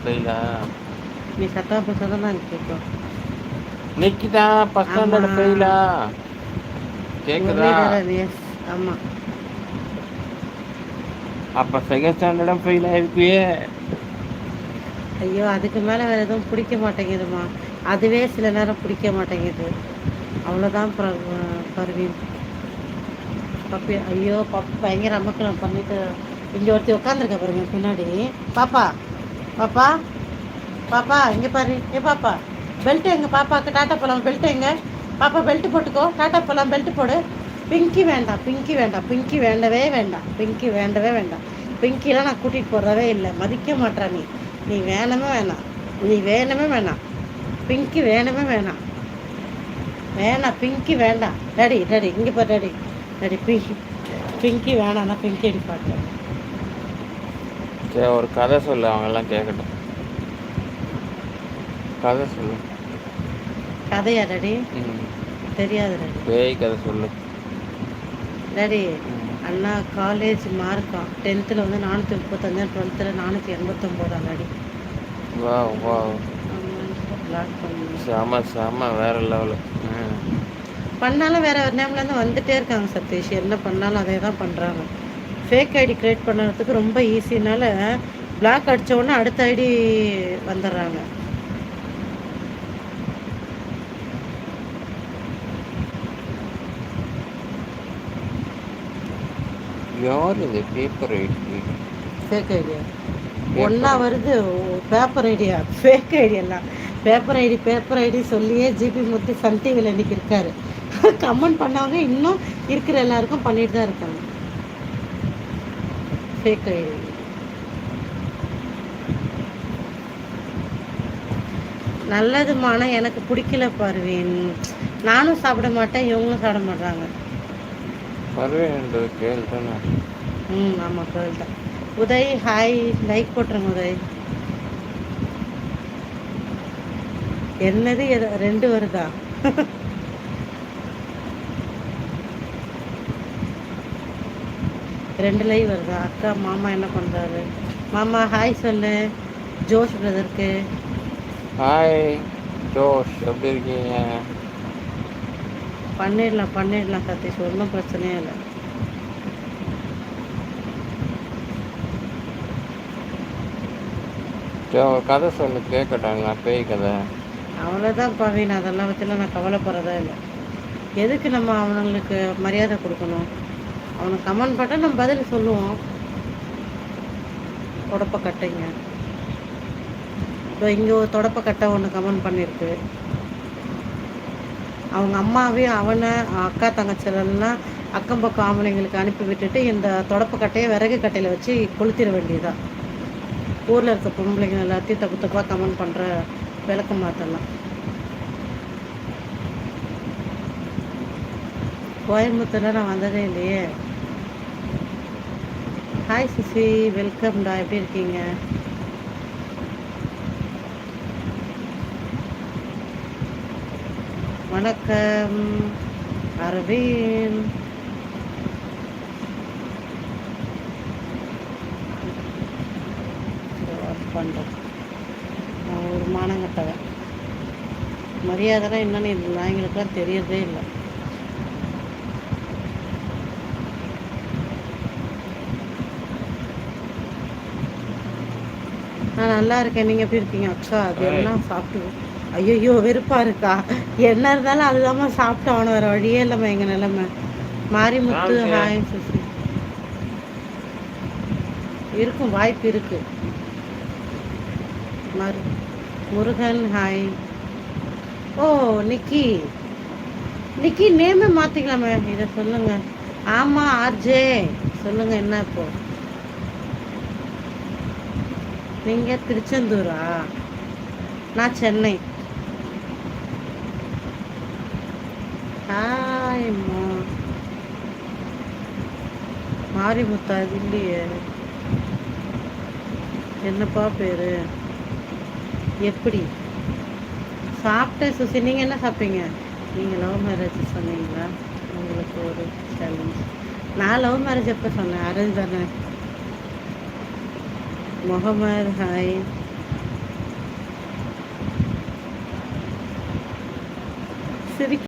ஃபெயிலா நீ சத்தா பேசாதான் தான் கேட்கும் நிக்கிதா ஃபர்ஸ்ட் ஸ்டாண்டர்ட் ஆமா. ஃபெயிலா கேக்குதா எஸ் ஆமாம் அப்ப செகண்ட் ஸ்டாண்டர்டும் ஃபெயில் ஆயிருப்பியே ஐயோ அதுக்கு மேலே வேறு எதுவும் பிடிக்க மாட்டேங்குதுமா அதுவே சில நேரம் பிடிக்க மாட்டேங்குது அவ்வளோதான் பர்வீன் பப்பி ஐயோ பப்பி பயங்கர அமக்கலம் பண்ணிட்டு இங்கே ஒருத்தி உட்காந்துருக்க பாருங்க பின்னாடி பாப்பா பாப்பா பாப்பா இங்கே பாரு ஏ பாப்பா பெல்ட் எங்க பாப்பாவுக்கு டாட்டா போலாம் பெல்ட் எங்க? பாப்பா பெல்ட் போட்டுக்கோ டாட்டா போலாம் பெல்ட் போடு. பிங்கி வேண்டாம் பிங்கி வேண்டாம் பிங்கி வேண்டவே வேண்டாம் பிங்கி வேண்டவே வேண்டாம். பிங்கிலாம் நான் கூட்டிகிட்டு போகிறதவே இல்லை மதிக்க மாட்றா நீ. நீ வேணவே வேணாம் நீ வேணவே வேணாம். பிங்கி வேணவே வேணாம். வேணாம் பிங்கி வேண்டாம். டேடி டேடி இங்கே பாரு டேடி டேடி பிங்கி பிங்கி வேணாம்னா பிங்கி அடிப்பாட்டு சரி ஒரு கதை சொல்லு அவங்க எல்லாம் கேட்கட்டும் கதை சொல்லு. கதையா டேடி? ம். தெரியாது டேடி. பேய் கதை சொல்லு. டேடி. அண்ணா காலேஜ் மார்க்கான் டென்த்தில் வந்து நானூற்றி முப்பத்தஞ்சு டுவெல்த்தில் நானூற்றி எண்பத்தொம்போதாம் டேடி. வா வா செம செம வேற லெவலு ம். பண்ணாலும் வேற ஒரு நேம்லேருந்து வந்துட்டே இருக்காங்க சதீஷ். என்ன பண்ணாலும் அதே தான் பண்ணுறாங்க ஃபேக் ஐடி கிரியேட் பண்ணுறதுக்கு ரொம்ப ஈஸினால பிளாக் அடிச்ச உடனே அடுத்த ஐடி வந்துடுறாங்க. யார் இது பேப்பர் ஐடி ஃபேக் ஐடியா ஒன்றா வருது பேப்பர் ஐடியா ஃபேக் ஐடி எல்லாம் பேப்பர் ஐடி பேப்பர் ஐடி சொல்லியே ஜிபி முத்து சன் டிவியில் இன்னைக்கு இருக்காரு. கமெண்ட் பண்ணவங்க இன்னும் இருக்கிற எல்லாருக்கும் பண்ணிட்டு தான் இருக்காங்க. ஃபேக் ஐடி நல்லதுமா ஆனால் எனக்கு பிடிக்கல பர்வீன். நானும் சாப்பிட மாட்டேன் இவங்களும் சாப்பிட மாட்டாங்க பர்வேன்றது கேள் தானே. ம் ஆமாம் கேர்ள் தான். உதய் ஹாய் லைக் போட்டுருங்க உதய். என்னது ரெண்டு வருதா? ரெண்டு லைவ் வருதா அக்கா மாமா என்ன பண்ணுறாரு மாமா ஹாய் சொல்லு. ஜோஷ் பிரதருக்கு ஹாய் ஜோஷ். எப்படி இருக்கீங்க? பண்ணிடலாம் பண்ணிடலாம் சதீஷ். ஒன்றும் பிரச்சனையே இல்லை. கதை சொல்லு. கேட்கட்டாங்களா பேய் கதை. அவ்வளோதான் பவீன் அதெல்லாம் பற்றிலாம் நான் கவலைப்படுறதா இல்லை. எதுக்கு நம்ம அவனுங்களுக்கு மரியாதை கொடுக்கணும்? அவனுக்கு கமெண்ட் பண்ணால் நம்ம பதில் சொல்லுவோம். தொடப்ப கட்டைங்க. இங்கே ஒரு தொடப்ப கட்டை ஒன்று கமெண்ட் பண்ணியிருக்கு அவங்க அம்மாவே அவனை அக்கா தங்கச்சிலெல்லாம் அக்கம் பக்கம் ஆம்பளைங்களுக்கு அனுப்பி விட்டுட்டு இந்த தொடப்ப கட்டையை விறகு கட்டையில் வச்சு கொளுத்திட வேண்டியதுதான். ஊரில் இருக்க பொம்பளைங்க எல்லாத்தையும் தப்பு தப்பாக கமெண்ட் பண்ணுற விளக்கம் மாற்றலாம் கோயம்புத்தூரில் நான் வந்ததே இல்லையே. ஹாய் சுசி வெல்கம்டா எப்படி இருக்கீங்க? வணக்கம். அரவிந்த். பண்ணுறேன் நான் ஒரு மானங்கட்டவன். மரியாதைலாம் என்னென்னு இந்த தெரியறதே இல்லை. நான் நல்லா இருக்கேன். நீங்கள் எப்படி இருக்கீங்க? அக்கா அது எல்லாம் சாப்பிட்டு ஐயோ வெறுப்பா இருக்கா? என்ன இருந்தாலும் அதுதாம்மா சாப்பிட்டு அவனை வேற வழியே இல்லைம்மா எங்கள் நிலைமை. மாரிமுத்து. ஹாய் சுசி இருக்கும் வாய்ப்பு இருக்கு. மரு முருகன் ஹாய் ஓ நிக்கி. நிக்கி நேமே மாற்றிக்கலாமே இதை சொல்லுங்க. ஆமாம் ஆர்ஜே. சொல்லுங்க என்ன இப்போ? நீங்கள் திருச்செந்தூரா? நான் சென்னை. ஹாய்மா மாரிமுத்தா அது இல்லையே. என்னப்பா பேர்? எப்படி? சாப்பிட்டேன் சுசி நீங்கள் என்ன சாப்பிட்டீங்க? நீங்கள் லவ் மேரேஜ் சொன்னீங்களா? உங்களுக்கு ஒரு சேலஞ்ச் நான் லவ் மேரேஜ் எப்போ சொன்னேன்? அரேஞ்ச் தானே. முகமது ஹாய் சிரிக்க